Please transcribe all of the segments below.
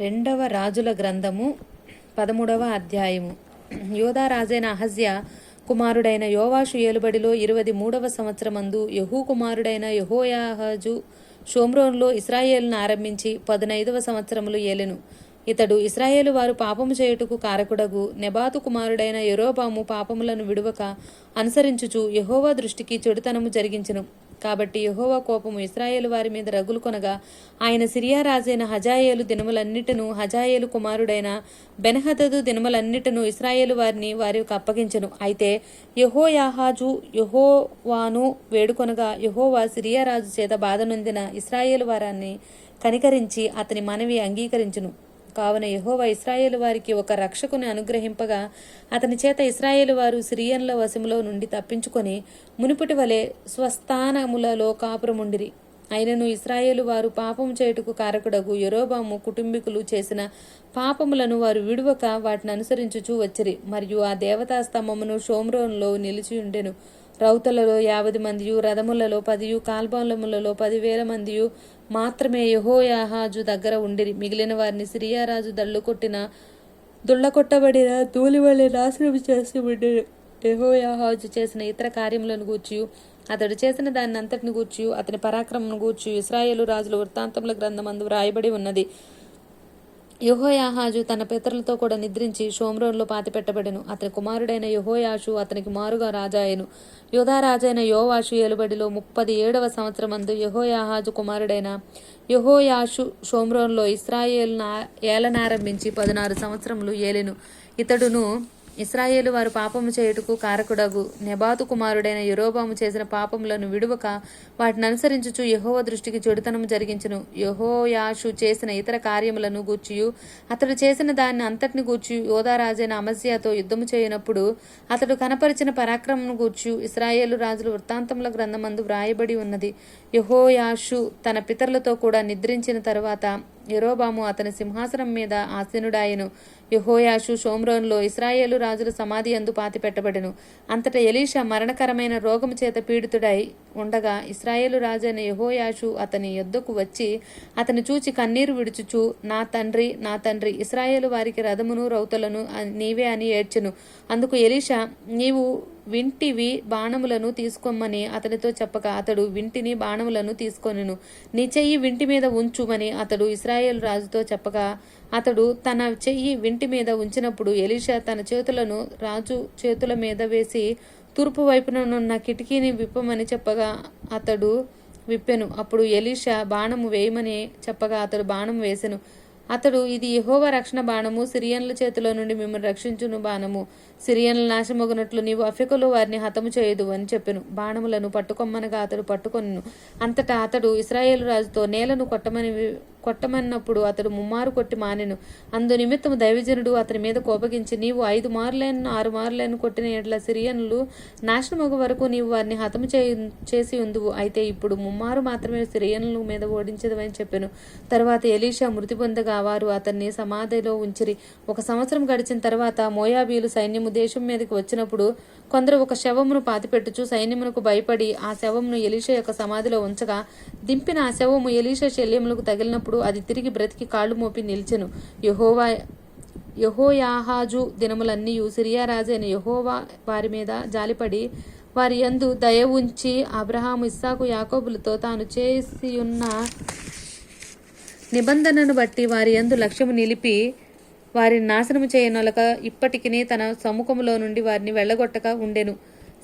రెండవ రాజుల గ్రంథము పదమూడవ అధ్యాయము. యోధా రాజైన అహజ్య కుమారుడైన యోవాషు ఏలుబడిలో ఇరవది మూడవ సంవత్సరమందు యహూ కుమారుడైన యహోయాహజు షోమ్రోన్లో ఇస్రాయేల్ను ఆరంభించి పదునైదవ సంవత్సరములు ఏలెను. ఇతడు ఇస్రాయేలు వారు పాపము చేయుటకు కారకుడగు నెబాతు కుమారుడైన యరోబాము పాపములను విడువక అనుసరించుచు యహోవా దృష్టికి చెడుతనము జరిగించెను. కాబట్టి యహోవ కోపము ఇస్రాయేలు వారి మీద రగులు కొనగా ఆయన సిరియా రాజైన హజాయేలు దినములన్నిటిను హజాయేలు కుమారుడైన బెనహదదు దినములన్నిటిను ఇస్రాయేలు వారిని వారికి అప్పగించను. అయితే యెహోయాహాజు యహోవాను వేడుకొనగా యహోవా సిరియా రాజు చేత బాధనొందిన ఇస్రాయేలు వారాన్ని కనికరించి అతని మనవి అంగీకరించును. కావున యహోవ ఇస్రాయేలు వారికి ఒక రక్షకుని అనుగ్రహింపగా అతని చేత ఇస్రాయేలు వారు సిరియన్ల వశములో నుండి తప్పించుకొని మునుపటి వలె స్వస్థానములలో కాపురముండిరి అయినను ఇస్రాయేలు వారు పాపం చేయుటకు కారకుడగు యరోబాము కుటుంబీకులు చేసిన పాపములను వారు విడువక వాటిని అనుసరించుచూ వచ్చిరి. మరియు ఆ దేవతా స్తంభమును షోమ్రోన్లో నిలిచి ఉండెను రౌతులలో యాభై మందియు రథములలో పదియు కాల్బాలములలో పదివేల మందియు మాత్రమే యహోయాహాజు దగ్గర ఉండిరి. మిగిలిన వారిని సిరియారాజు దళ్ళు కొట్టిన దుళ్ళకొట్టబడిన ధూళి నాశనం చేసి ఉండిరి. యహోయాహాజు చేసిన ఇతర కార్యములను గూర్చి అతడు చేసిన దాన్ని అంతటిని గూర్చి అతని పరాక్రమం గూర్చి ఇస్రాయేలు రాజుల వృత్తాంతముల గ్రంథమందు వ్రాయబడి ఉన్నది. యెహోయాహాజు తన పితరులతో కూడా నిద్రించి షోమ్రోన్లో పాతిపెట్టబడెను. అతని కుమారుడైన యెహోయాషు అతనికి మారుగా రాజాయను. యోధా రాజైన యోవాషు ఏలుబడిలో ముప్పది ఏడవ సంవత్సరమందు యహోయాహాజు కుమారుడైన యహోయాషు షోమ్రోన్లో ఇస్రాయేల్ ఏలనారంభించి పదినారు సంవత్సరములు ఏలెను. ఇతడును ఇస్రాయేలు వారు పాపము చేయుటకు కారకుడగు. నెబాతు కుమారుడైన యెరోబాము చేసిన పాపములను విడువక వాటిని అనుసరించుచు యహోవ దృష్టికి చెడుతనము జరిగించును. యహోయాషు చేసిన ఇతర కార్యములను గూర్చియు అతడు చేసిన దాన్ని అంతటిని గూర్చి యోధారాజైన అమస్యాతో యుద్ధము చేయనప్పుడు అతడు కనపరిచిన పరాక్రమం గూర్చి ఇస్రాయేలు రాజుల వృత్తాంతముల గ్రంథమందు వ్రాయబడి ఉన్నది. యహోయాషు తన పితరులతో కూడా నిద్రించిన తరువాత యెరోబాము అతని సింహాసనం మీద ఆసీనుడాయను. యహోయాషు షోమ్రోన్లో ఇస్రాయేలు రాజుల సమాధి అందు పాతిపెట్టబడెను. అంతటా ఎలీషా మరణకరమైన రోగము చేత పీడితుడై ఉండగా ఇస్రాయేలు రాజైన యెహోయాషు అతని యొద్దకు వచ్చి అతని చూచి కన్నీరు విడుచుచు నా తండ్రి నా తండ్రి ఇస్రాయేలు వారికి రథమును రౌతులను నీవే అని ఏడ్చెను. అందుకు ఎలీషా నీవు వింటివి బాణములను తీసుకోమని అతనితో చెప్పగా అతడు వింటిని బాణములను తీసుకొనెను. నీ చెయ్యి వింటి మీద ఉంచుమని అతడు ఇస్రాయేల్ రాజుతో చెప్పగా అతడు తన చెయ్యి వింటి మీద ఉంచినప్పుడు ఎలీషా తన చేతులను రాజు చేతుల మీద వేసి తూర్పు వైపుననున్న కిటికీని విప్పమని చెప్పగా అతడు విప్పెను. అప్పుడు ఎలీషా బాణము వేయమని చెప్పగా అతడు బాణం వేసెను. అతడు ఇది యహోవ రక్షణ బాణము సిరియన్ల చేతిలో నుండి మిమ్మల్ని రక్షించును బాణము. సిరియన్ల నాశమగునట్లు నీవు అఫెకలో వారిని హతము చేయదు అని చెప్పెను. బాణములను పట్టుకొమ్మనగా అతడు పట్టుకొను అంతటా అతడు ఇస్రాయేలు రాజుతో నేలను కొట్టమని కొట్టమన్నప్పుడు అతడు ముమ్మారు కొట్టి మానెను. అందు నిమిత్తము దైవజనుడు అతని మీద కోపగించి నీవు ఐదు మార్లేను ఆరు మార్లేను కొట్టిన ఎడ్ల సిరియన్లు నాశనమగు వరకు నీవు వారిని హతము చేసి ఉందువు. అయితే ఇప్పుడు ముమ్మారు మాత్రమే సిరియన్ల మీద ఓడించదవని చెప్పాను. తర్వాత ఎలీషా మృతి పొందగా వారు అతన్ని సమాధిలో ఉంచిరి. ఒక సంవత్సరం గడిచిన తర్వాత మోయాబీలు సైన్యము దేశం మీదకి వచ్చినప్పుడు కొందరు ఒక శవమును పాతిపెట్టుచు సైన్యమునకు భయపడి ఆ శవమును ఎలీషా యొక్క సమాధిలో ఉంచగా దింపిన ఆ శవము ఎలీషా శల్యములకు తగిలినప్పుడు అది తిరిగి బ్రతికి కాళ్ళు మోపి నిలిచెను. యహోవా యహోయాహాజు దినములన్నీ సిరియా రాజైన యహోవా వారి మీద జాలిపడి వారి యందు దయ ఉంచి అబ్రహాము ఇస్సాకు యాకోబులతో తాను చేసియున్న నిబంధనను బట్టి వారి యందు లక్ష్యము నిలిపి వారిని నాశనము చేయనొలక ఇప్పటికీ తన సముఖములో నుండి వారిని వెళ్ళగొట్టక ఉండెను.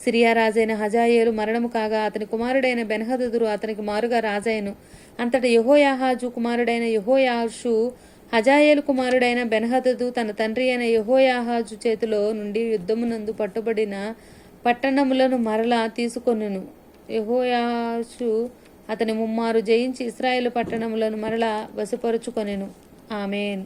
సిరియా రాజైన హజాయేలు మరణము కాగా అతని కుమారుడైన బెనహదురు అతనికి మారుగా రాజైను. అంతట యహోయాహాజు కుమారుడైన యహోయాషు హజాయేలు కుమారుడైన బెనహదదు తన తండ్రి అయిన యహోయాహాజు చేతిలో నుండి యుద్ధమునందు పట్టుబడిన పట్టణములను మరలా తీసుకొనును. యహోయాషు అతని ముమ్మారు జయించి ఇస్రాయేల్ పట్టణములను మరలా వశపరుచుకొనెను. ఆమెన్.